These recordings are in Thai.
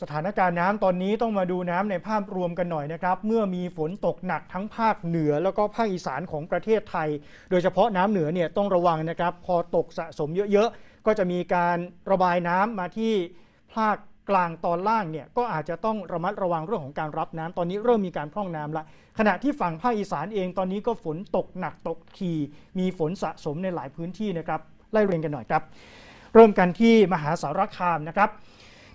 สถานการณ์น้ำตอนนี้ต้องมาดูน้ำในภาพรวมกันหน่อยนะครับ เมื่อมีฝนตกหนักทั้งภาคเหนือแล้วก็ภาคอีสานของประเทศไทย โดยเฉพาะน้ำเหนือเนี่ยต้องระวังนะครับ พอตกสะสมเยอะๆ ก็จะมีการระบายน้ำมาที่ภาคกลางตอนล่างเนี่ยก็อาจจะต้องระมัดระวังเรื่องของการรับน้ำตอนนี้เริ่มมีการพร่องน้ำละขณะที่ฝั่งภาคอีสานเองตอนนี้ก็ฝนตกหนักตกทีมีฝนสะสมในหลายพื้นที่นะครับไล่เรียงกันหน่อยครับ เริ่มกันที่มหาสารคามนะครับ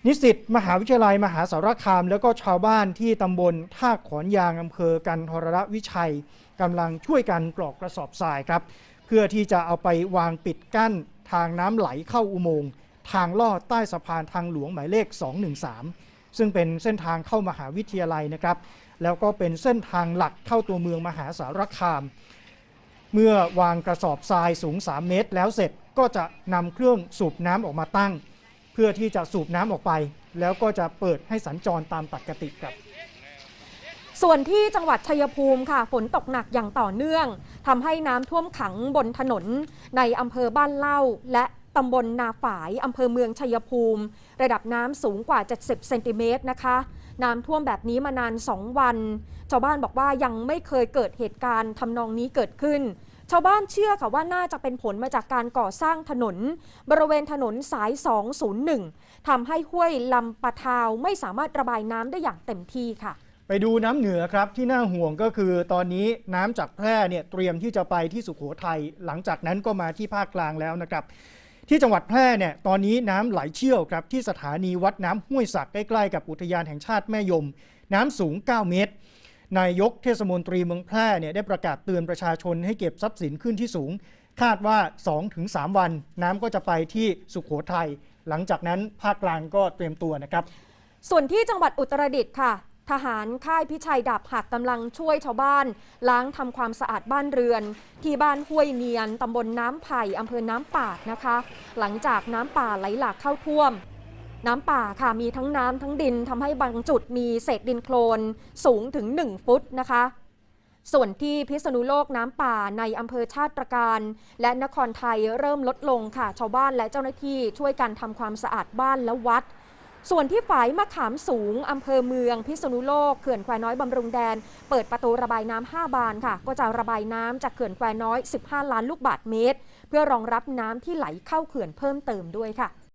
นิสิตมหาวิทยาลัยมหาสารคาม แล้วก็ชาวบ้านที่ตำบลท่าขอนยางอำเภอกันทรวิชัยกำลังช่วยกันกรอกกระสอบทรายครับ เพื่อที่จะเอาไปวางปิดกั้นทางน้ำไหลเข้าอุโมงค์ทางลอดใต้สะพานทางหลวงหมายเลข 213 ซึ่งเป็นเส้นทางเข้ามหาวิทยาลัยนะครับ แล้วก็เป็นเส้นทางหลักเข้าตัวเมืองมหาสารคาม เมื่อวางกระสอบทรายสูง 3 เมตร แล้วเสร็จก็จะนำเครื่องสูบน้ำออกมาตั้ง เพื่อที่จะสูบน้ำออกไป แล้วก็จะเปิดให้สัญจรตามปกติครับส่วนที่จังหวัดชัยภูมิค่ะ ฝนตกหนักอย่างต่อเนื่องทำให้น้ำท่วมขังบนถนน ในอำเภอบ้านเล่า และตำบลนาฝายอำเภอเมืองชัยภูมิ ระดับน้ำสูงกว่า 70 เซนติเมตรนะคะ น้ำท่วมแบบนี้มานาน 2 วัน ชาวบ้านบอกว่ายังไม่เคยเกิดเหตุการณ์ทำนองนี้เกิดขึ้น ชาวบ้านเชื่อค่ะว่าน่าจะเป็นผลมาจากการก่อสร้างถนน บริเวณถนนสาย 201ทำให้ห้วยลำปะทาวไม่สามารถระบายน้ำได้อย่างเต็มที่ค่ะ ไปดูน้ำเหนือครับที่น่าห่วงก็คือตอนนี้น้ำจากแพร่เนี่ยเตรียมที่จะไปที่สุโขทัยหลังจากนั้นก็มาที่ภาคกลางแล้วนะครับที่จังหวัดแพร่เนี่ยตอนนี้น้ำไหลเชี่ยวครับที่สถานีวัดน้ำห้วยสักใกล้ๆกับอุทยานแห่งชาติแม่ยม น้ำสูง 9 เมตร นายกเทศมนตรีเมืองแพร่เนี่ยได้ประกาศเตือนประชาชนให้เก็บทรัพย์สินขึ้นที่สูง คาดว่า 2-3 วัน น้ำก็จะไปที่สุขโขทัยหลังจากนั้นภาคกลางก็เตรียมตัวนะครับ ส่วนที่จังหวัดอุตรดิตถ์ค่ะ ทหารค่ายพิชัยดาบหักกำลังช่วยชาวบ้าน ล้างทำความสะอาดบ้านเรือน ที่บ้านห้วยเนียนตำบลน้ำไผ่อำเภอน้ำปาดนะคะ หลังจากน้ำป่าไหลหลากเข้าท่วม น้ำป่าค่ะมีทั้งน้ำทั้งดินทำให้บางจุดมีเศษดินโคลนสูงถึง 1 ฟุตนะคะส่วนที่พิษณุโลกน้ำป่าในอำเภอชาติตรการ และนครไทยเริ่มลดลงค่ะ ชาวบ้านและเจ้าหน้าที่ช่วยกันทำความสะอาดบ้านและวัด ส่วนที่ฝายมะขามสูงอำเภอเมือง พิษณุโลกเขื่อนแควน้อยบำรุงแดน เปิดประตูระบายน้ำ5บานค่ะ ก็จะระบายน้ำจากเขื่อนแควน้อย 15 ล้านลูกบาศก์เมตร เพื่อรองรับน้ำที่ไหลเข้าเขื่อนเพิ่มเติมด้วยค่ะ